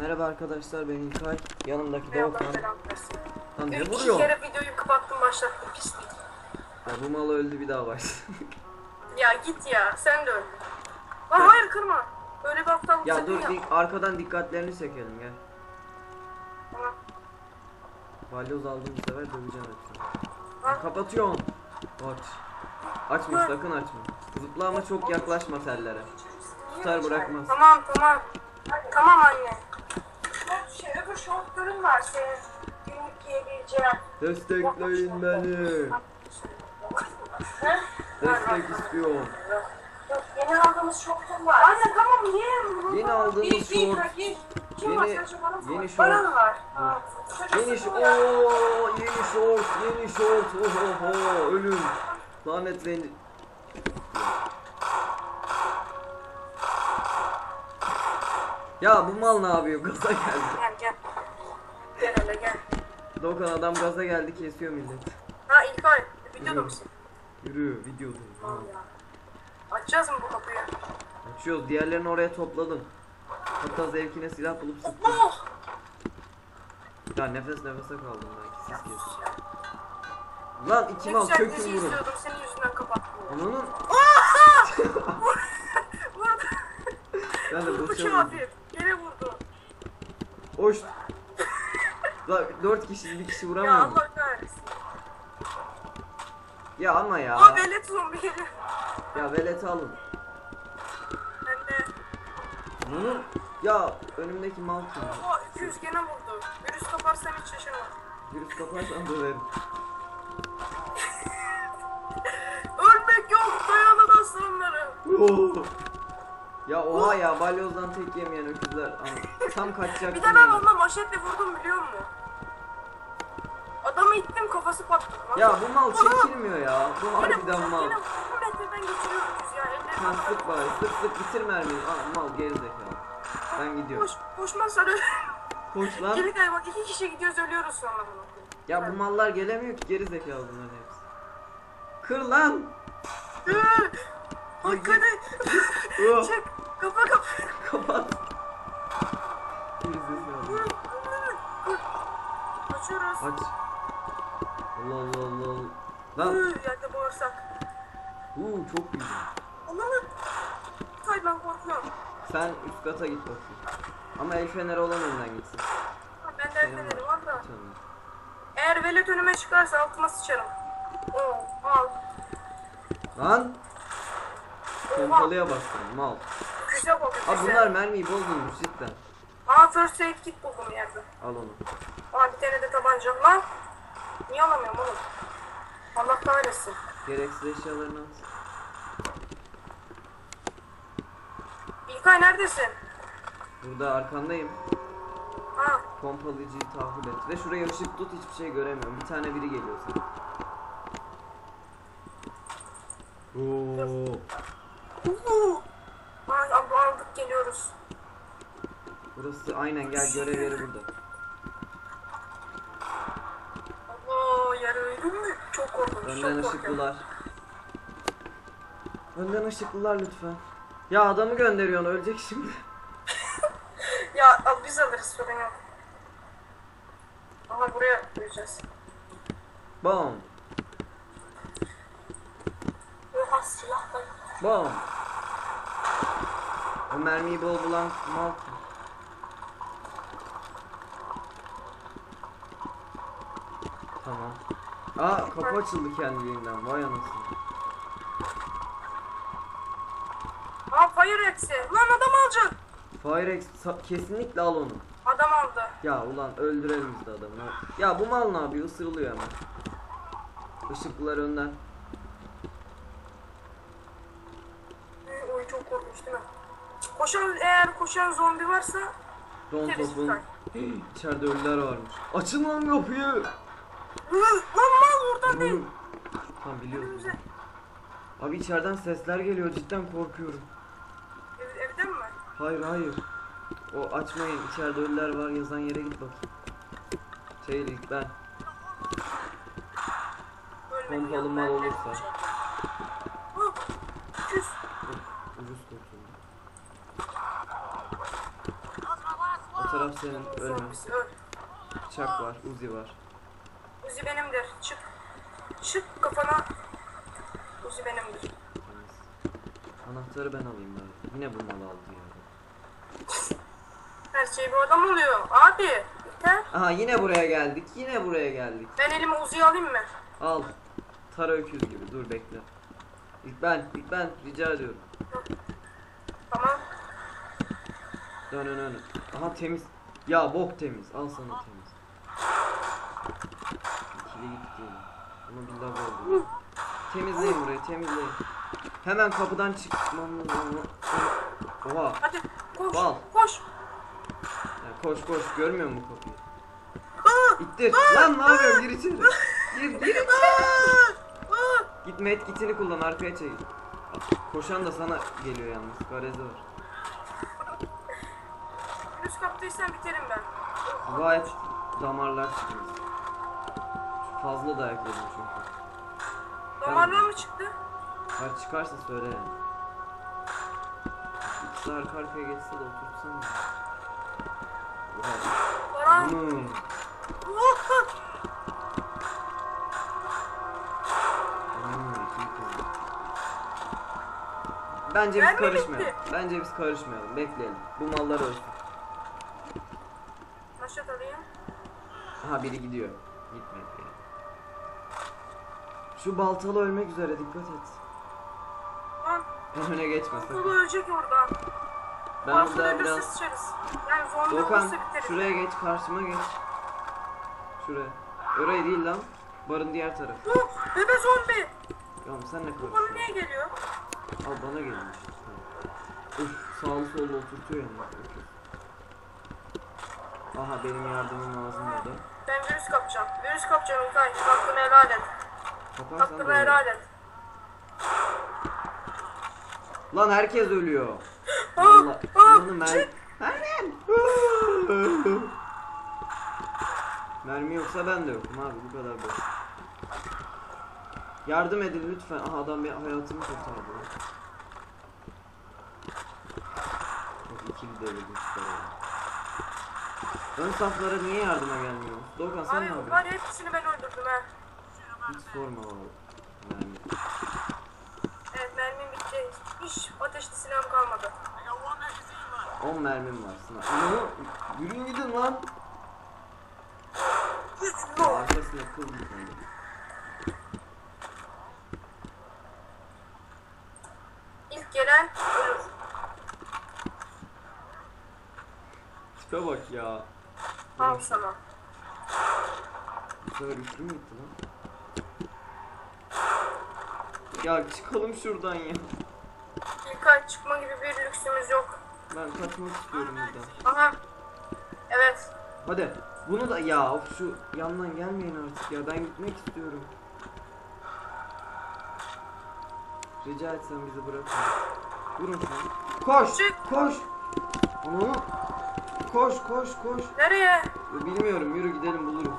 Merhaba arkadaşlar ben İlkay. Yanımdaki belanı versin. Lan ne İki vuruyor? kere videoyu kapattım başlattım pislik. Ya bu mal öldü bir daha başlasın. Ya git ya sen de öl. Lan hayır kırma. Öyle bir aptallık ya dur dik- arkadan dikkatlerini çekelim gel. Tamam. Balyoz aldım bu sefer döveceğim hepsini. Lan, Kapatıyorsun. Aç. Açma Dur. sakın açma. Zıpla ama çok yaklaşma tellere. Tutar bırakmaz. Tamam tamam. Tamam anne. Öbür şortların var senin. Günlük giyebileceğin. Destekleyin beni. Destek istiyorum. Yok, yeni aldığımız şortun var. Anne tamam niye? Yeni aldığımız giy, şort. giy. Kim Yeni- var? Yeni şort. Bana mı var? Ha. Yeni şort. yeni şort, yeni şort. Oho, ölüm. Lanetleyin. Ya bu mal ne yapıyor? Gaza geldi. Gel gel. Gel hele gel. Dokan adam gaza geldi kesiyor millet. Ha İlkay, videoda Yürü. mısın? Yürü videoda. Al ya. Açacağız mı bu kapıyı? Açıyoruz. Diğerlerini oraya topladım. Hatta zevkine silah bulup sıktım. Oh! Ya nefes nefese kaldım ben. Siz kes. Lan iki Ne mal güzel kökün dizi vurun. izliyordum senin yüzünden kapattım. Ananın. Vurdu. Ben de boşa kafir. Yere vurdu. Hoş. Lan dört kişi bir kişi Ya vuramıyor mu? Allah kahretsin. Ya ama ya. Aa velet zombi geliyor. Ya veleti alın. Ben de. Ananın. Ya önümdeki mal kim? Oha 200 gene vurdu. Virüs kaparsam hiç şaşırmam. Virüs kaparsan döverim. Ölmek yok dayanın aslanları. Oo. Ya oha ya balyozdan tek yemeyen öküzler. Tam kaçacaktım. Bir de ben yani. onunla maşetle vurdum biliyor musun? Adamı ittim kafası patladı. lan. Ya bu mal çekilmiyor ya. Bu Yine harbiden mal. Yine bu metreden geçiriyoruz ya. Ha sık bari sık sık bitir mermiyi. Aa mal gerizekalı. Ben gidiyorum. Koş, koşmazsan öl. Koş lan. Geri kay bak iki kişi gidiyoruz ölüyoruz sonra bunu. Ya bu mallar gelemiyor ki gerizekalı bunların hepsi. Kır lan. Hadi. Oh, Çek. Kapa kapa. Kapat. Açıyoruz. Aç. Allah Allah Allah. Lan. Yerde bağırsak. Uuu çok güzel. Allah'ım. Kay ben korkuyorum. Sen üst kata git bakayım. Ama el feneri olan önden gitsin. Ha, ben de elfeneri var da. Tamam. Eğer velet önüme çıkarsa altıma sıçarım. Oo, al. Lan. Pompalıya bastım mal. Oldu Abi bunlar mermiyi bol bulmuş cidden. Aa first aid kit buldum yerde. Al onu. Aa bir tane de tabancam var. Niye alamıyorum oğlum? Allah kahretsin. Gereksiz eşyalarını at. İlkay neredesin? Burada arkandayım. Ha, Pompalıcıyı tahvil et. Ve şuraya ışık tut hiçbir şey göremiyorum. Bir tane biri geliyor sana. Oo. Uhu. Geliyoruz. Burası aynen gel görev yeri burada. Allah yarı Çok korkunç. Önden çok ışıklılar. Önden ışıklılar lütfen. Ya adamı gönderiyorsun ölecek şimdi. Ya al biz alırız sorun yok. Aha buraya koyacağız. Bam. Oha silah da yok. O mermiyi bol bulan mal? Tamam. Aa kapı açıldı kendiliğinden. Vay anasını. Aa fire eksi. Lan adam alacak. Firex kesinlikle al onu. Adam aldı. Ya ulan öldürelim biz de adamı. Ya bu mal ne yapıyor? Isırılıyor hemen. Işıklılar önden. Oy çok korkunç değil mi? Koşan eğer koşan zombi varsa Don Temiz topun. tutar. İçeride ölüler varmış. Açın lan kapıyı. Hı, lan mal oradan değil. Tamam biliyoruz. Önümüze. Abi içeriden sesler geliyor cidden korkuyorum. Ev, evden mi? Hayır hayır. O açmayın içeride ölüler var yazan yere git bakayım. Şey ilk ben. Ölmedim Pompalı ya, mal ben olursa. yapacağım. Hı, Küs. Of, ucuz kurtuldum. Taraf senin. Ölme. Bıçak var. Uzi var. Uzi benimdir. Çık. Çık kafana. Uzi benimdir. Temiz. Anahtarı ben alayım bari. Yine bu mal aldı ya. Her şey bu adam oluyor. Abi. Yeter. Aha yine buraya geldik. Yine buraya geldik. Ben elime Uzi'yi alayım mı? Al. Tara öküz gibi. Dur bekle. İlk ben. ilk ben. Rica ediyorum. Tamam. Dön dön dön. Aha temiz. Ya bok temiz. Al sana temiz. İkili gitti. Ama bir lav oldu. Temizleyin burayı temizleyin. Hemen kapıdan çıkmam lazım. Oha. Hadi koş. Al. Koş. Ya koş koş görmüyor musun kapıyı? İttir. Lan ne yapıyorsun? Gir içeri. Gir gir içeri. Aa! Aa! Git medkitini kullan arkaya çekil. Koşan da sana geliyor yalnız. Garezi var. Virüs kaptıysan biterim ben. Dua et damarlar çıkmaz. Fazla dayak yedim çünkü. Damarlar mı çıktı? Eğer çıkarsa söyle yani. İkisi arka arkaya geçse de otursana. Oha. Baran. Hmm. Hmm. Bence biz Ben karışmayalım. bitti? Bence biz karışmayalım. Bekleyelim. Bu mallar ölsün. Maşat alayım. Aha biri gidiyor. Gitmedi. Şu baltalı ölmek üzere dikkat et. Lan. En öne geçme sakın. Ölecek oradan. Ben Balkona burada ölürse biraz... sıçarız. Yani zombi Dokan olursa biteriz. şuraya geç karşıma geç. Şuraya. Oraya değil lan. Barın diğer tarafı. Uh, bebe zombi. Tamam sen ne Bana karışıyorsun? niye geliyor? Al bana gelmiş. Uf sağlı sollu oturtuyor. Öküz. Aha benim yardımım lazım burada. Ben virüs kapacağım. Virüs kapacağım İlkay. Hakkını helal et. Kaparsan Hakkını da helal olur. et. Lan herkes ölüyor. Aa, Allah. aa, Lan mer çık. Mermim. Mermi yoksa ben de yokum abi bu kadar basit. Yardım edin lütfen. Aha adam bir hayatımı kurtardı. Bak devirdim şu tarafa. Ön saflara niye yardıma gelmiyor? Doğukan sen ne Abi yapıyorsun? var ya, hepsini ben öldürdüm ha. Hiç sorma valla. Mermi. Evet mermim bitti. Hiç ateşli silahım kalmadı. 10 mermim var sınav. Ananı yürüyün gidin lan. Yok. Arkasına kıl gitmedi. İlk gelen ölür. Tipe bak ya. Al sana. Bu sefer üçlü mü gitti lan? Ya çıkalım şuradan ya. İlkay çıkma gibi bir lüksümüz yok. Ben kaçmak istiyorum buradan. Aha. Evet. Hadi. Bunu da ya of şu yandan gelmeyin artık ya ben gitmek istiyorum. Rica etsem bizi bırakın. Vurun şunu. Koş! Çık. Koş! Onu Koş koş koş. Nereye? Bilmiyorum yürü gidelim buluruz.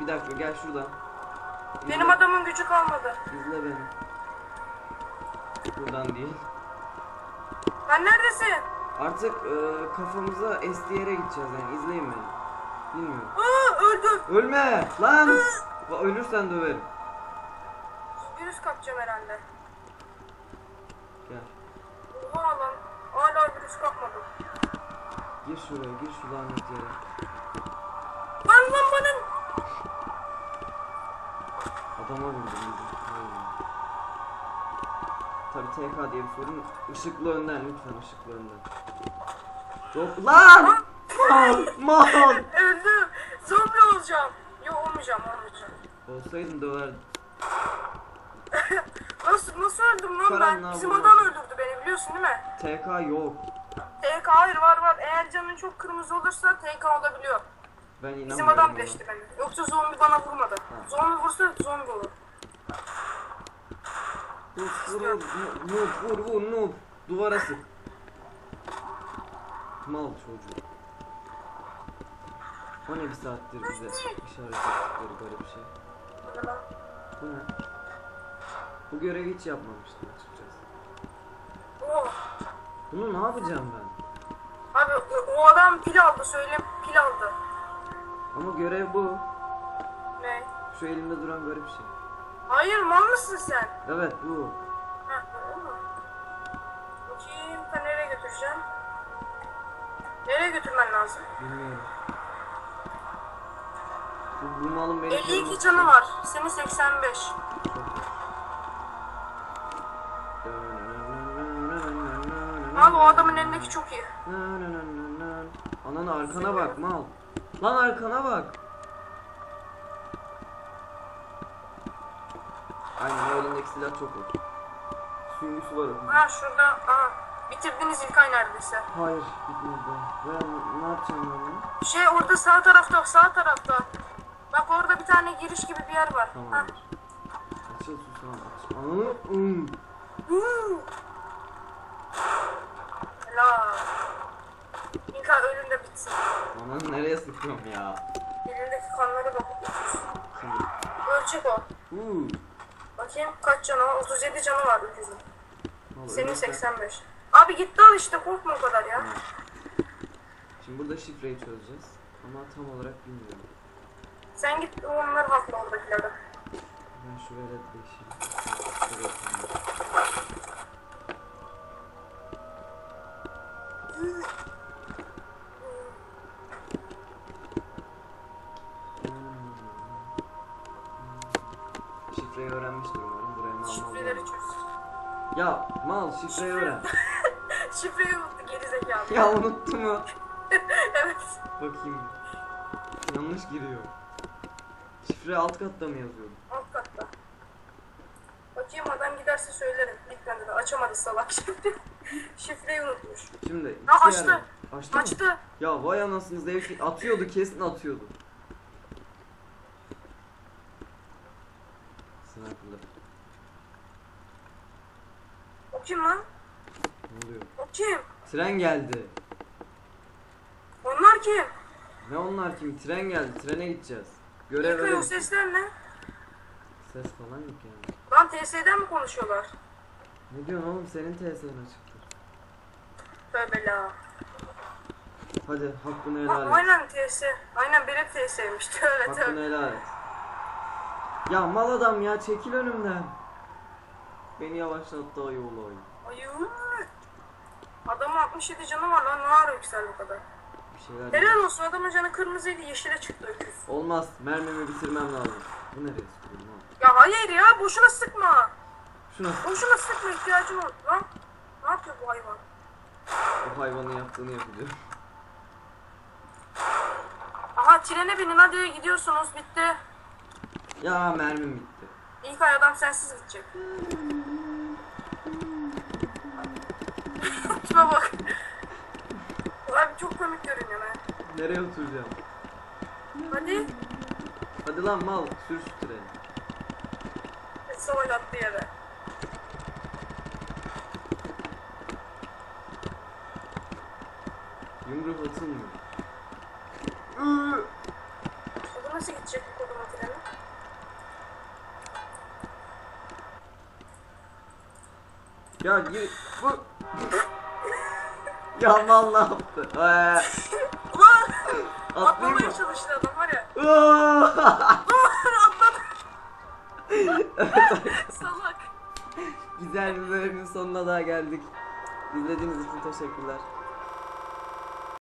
Bir dakika gel şuradan. İzle, Benim adamın gücü kalmadı. İzle beni. Buradan değil. Sen neredesin? Artık e, kafamıza SDR'e gideceğiz yani izleyin beni. Bilmiyorum. Aa öldüm. Ölme lan. Va- Ölürsen döverim. Virüs kapacağım herhalde. Gel. Oha lan. Virüs kapmadım. Gir şuraya gir şu lanet yere. Lan bana. Adama vurdum bizi. Tabi TK diye bir sorun. Işıklı önden lütfen ışıklı önden. Yok lan! Mal! Mal! Öldüm. Zombi olacağım. Yok olmayacağım olmayacağım. Olsaydın döverdim. Nasıl nasıl öldüm lan ben? Karanlığa Bizim vurma. adam öldürdü beni biliyorsun değil mi? TK yok. TK hayır var var. Eğer canın çok kırmızı olursa TK olabiliyor. Ben inanmıyorum. Bizim adam deşti beni. Yoksa zombi bana vurmadı. Zombi vursa zombi olur. Vur vur vur vur vur vur. Duvara sık. Mal çocuğu. O ne bir saattir bize işaret ettikleri garip şey. Bu ne? Bu görevi hiç yapmamıştım açıkçası. Oh. Bunu ne yapacağım ben? O adam pil aldı söyle pil aldı. Ama görev bu. Ne? Şu elimde duran garip şey. Hayır mal mısın sen? Evet bu. Ha, mi? Bakayım ben nereye götüreceğim? Nereye götürmen lazım? Bilmiyorum. Bu, bu malın beni 52 canı var. Senin 85. Abi o adamın elindeki çok iyi. Ananı arkana bak mal. Lan arkana bak. Aynen o elindeki silah çok hoş. Süngüsü var onun. Ha şurada. Aha. Bitirdiniz İlkay neredeyse. Hayır bitmedi. Ben ne yapacağım ben bunu? Şey orada sağ tarafta sağ tarafta. Bak orada bir tane giriş gibi bir yer var. Ha. Tamamdır. Açıl susam aç. Ananı ım. Huu. Helal. İlkay ölümde bitsin. Sıkıyorum ya? Elindeki kanlara bak. Ölecek o. Uuu. Bakayım kaç canı var? 37 canı var öküzün. Senin ölürse- 85. Abi gitti al işte korkma o kadar ya. Şimdi burada şifreyi çözeceğiz. Ama tam olarak bilmiyorum. Sen git onları haklı oradakilere. Ben şu velet değişeyim. Şöyle şifreyi öğren. Şifreyi unuttu gerizekalı. ya unuttu mu? evet. Bakayım. Yanlış giriyor. Şifre alt katta mı yazıyorum? Alt katta. Bakayım adam giderse söylerim. Bitmedi de açamadı salak şimdi. Şifreyi unutmuş. Şimdi Ha, açtı. var. Açtı mı? Açtı. Ya vay anasını zevki atıyordu kesin atıyordu. Sniper'da. O kim lan? Ne oluyor? O kim? Tren geldi. Onlar kim? Ne onlar kim? Tren geldi. Trene gideceğiz. Görev İlkay o sesler ne? Ses falan yok yani. Lan TS'den mi konuşuyorlar? Ne diyorsun oğlum? Senin TS'nin açıktır. Tövbe la. Hadi hakkını Ha, helal et. aynen TS. Aynen benim TS'ymiş. Tövbe Hakkını tövbe. helal et. Ya mal adam ya çekil önümden. Beni yavaşlattı ay olay. Ayuu. Adamın 67 canı var lan. Ne ara yüksel bu kadar? Bir şeyler Helal olsun adamın canı kırmızıydı yeşile çıktı öküz. Olmaz. Mermimi bitirmem lazım. Bu nereye sıkıyorum oğlum? Ya hayır ya boşuna sıkma. Şuna Boşuna sıkma ihtiyacın olur lan. Ne yapıyor bu hayvan? o hayvanın yaptığını yapacağım. Aha trene binin hadi gidiyorsunuz bitti. Ya mermim bitti. İlk ay adam sensiz gidecek. Şuna bak. Abi çok komik görünüyor lan. Nereye oturacağım? Hadi. Hadi lan mal sür şu treni. Salak attı yere. Yumruk atılmıyor. Iıı. Bu nasıl gidecek bu koduma treni? Ya gir. Bu. Ya mal ne yaptı? Ee, Ulan! atlayayım Atlamaya mı? çalıştı adam var ya. Iıı. Atladı. Salak. Güzel bir bölümün sonuna daha geldik. İzlediğiniz için teşekkürler.